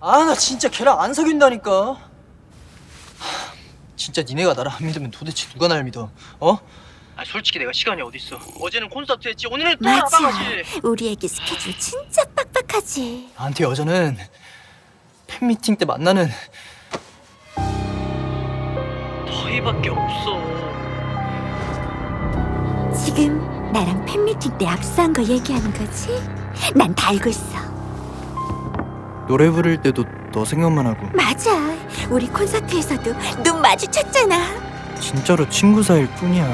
아 나 진짜 걔랑 안 사귄다니까 하, 진짜 니네가 나를 안 믿으면 도대체 누가 날 믿어 어? 아 솔직히 내가 시간이 어딨어 어제는 콘서트 했지 오늘은 또 맞아. 나가지 우리 애기 스케줄 진짜 빡빡하지. 나한테 여자는 팬미팅 때 만나는 너희밖에 없어 지금 나랑 팬미팅 때 악수한 거 얘기하는 거지? 난 다 알고 있어. 노래 부를 때도 너 생각만 하고 맞아. 우리 콘서트에서도 눈 마주쳤잖아. 진짜로 친구 사이일 뿐이야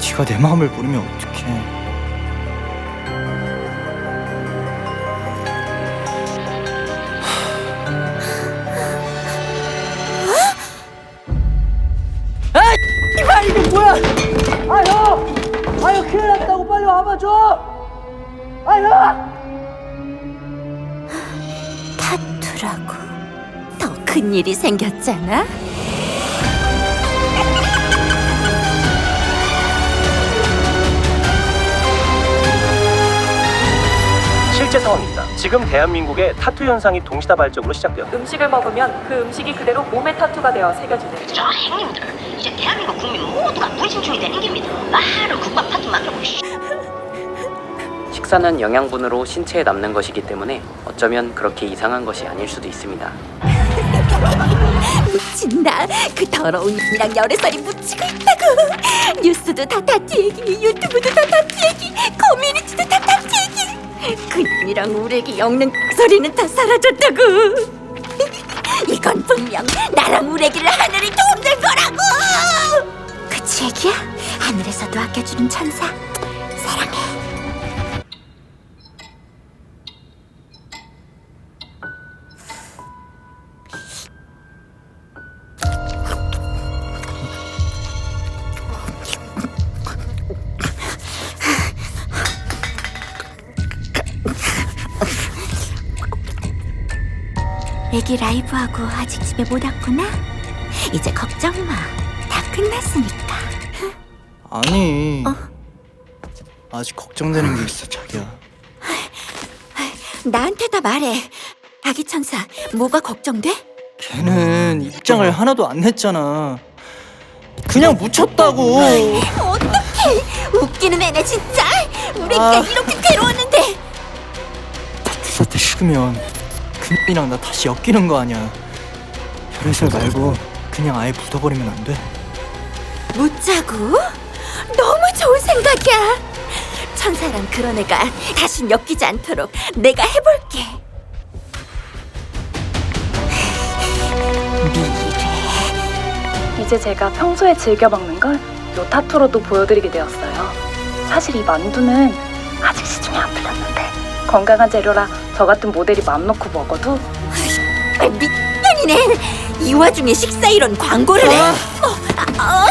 네가 내 마음을 모르면 어떡해 아, 이게 뭐야? 아유, 아유 큰일 났다고 빨리 와봐 줘. 아유. 타투라고? 더 큰 일이 생겼잖아? 실제 상황입니다. 지금 대한민국의 타투 현상이 동시다발적으로 시작되었다. 음식을 먹으면 그 음식이 그대로 몸에 타투가 되어 새겨지는 저 행님들 이제 대한민국 국민 모두가 불신충이 되는 겁니다 바 식사는 영양분으로 신체에 남는 것이기 때문에 어쩌면 그렇게 이상한 것이 아닐 수도 있습니다. 묻힌다. 그 더러운 이랑 열애살이 묻히고 있다고. 뉴스도 다 타투 얘기, 유튜브도 다 타투 얘기, 커뮤니티도 다 타투 얘기. 그이랑 우리 애기 엮는 소리는 다 사라졌다고. 이건 분명 나랑 우리 애기를 하늘이 도움될 거라고. 그치 애기야? 하늘에서도 아껴주는 천사. 사랑해. 애기 라이브하고 아직 집에 못 왔구나? 이제 걱정 마. 다 끝났으니까. 아니. 어? 아직 걱정되는 게 있어, 자기야. 나한테 다 말해. 아기 천사, 뭐가 걱정돼? 걔는 입장을 하나도 안 냈잖아. 그냥 묻혔다고. 어떡해! 웃기는 애네 진짜! 우리 애기가 아. 이렇게 괴로웠는데! 주사 때 식으면 근이랑 나 다시 엮이는 거 아니야. 혈액살 말고 그냥 아예 묻어버리면 안 돼? 묻자고? 너무 좋은 생각이야! 천사랑 그런 애가 다신 엮이지 않도록 내가 해볼게. 이제 제가 평소에 즐겨 먹는 걸 요 타투로도 보여드리게 되었어요. 사실 이 만두는 아직 시중에 안 풀렸는데 건강한 재료라 저 같은 모델이 맘 놓고 먹어도 아, 미련이네! 이 와중에 식사 이런 광고를 해! 어, 아, 아,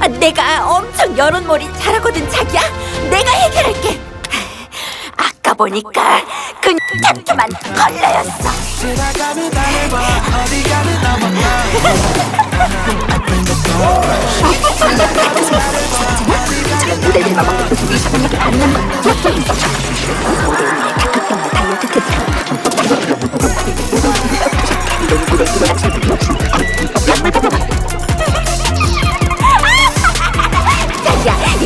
아, 내가 엄청 여론몰이 잘하거든 자기야. 내가 해결할게. 아까 보니까 그 타투만 걸레였어. 모델들만 먹는 그 이상한 얘기 안 하는 거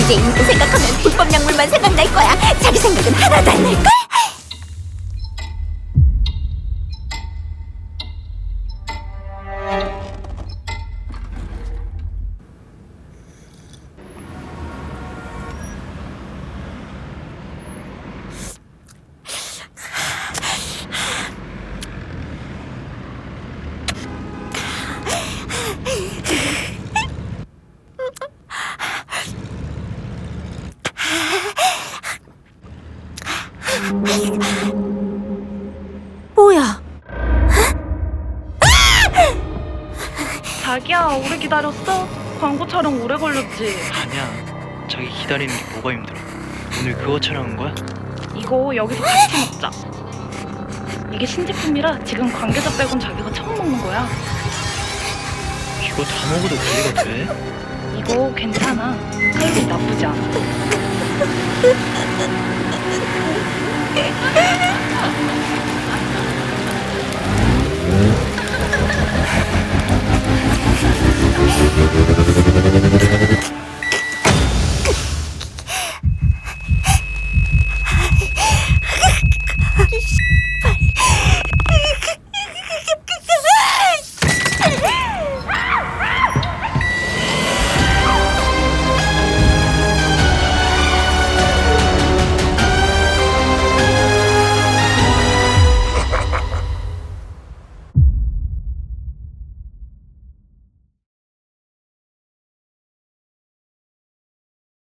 이제 인도 생각하면 불법 약물만 생각날 거야 자기 생각은 하나도 안 날걸? 뭐야 자기야 오래 기다렸어? 광고 촬영 오래 걸렸지? 아니야. 자기 기다리는 게 뭐가 힘들어. 오늘 그거 촬영한 거야? 이거 여기서 같이 먹자. 이게 신제품이라 지금 관계자 빼곤 자기가 처음 먹는 거야. 이거 다 먹어도 관리가 돼? 이거 괜찮아. 살기 나쁘지 않아.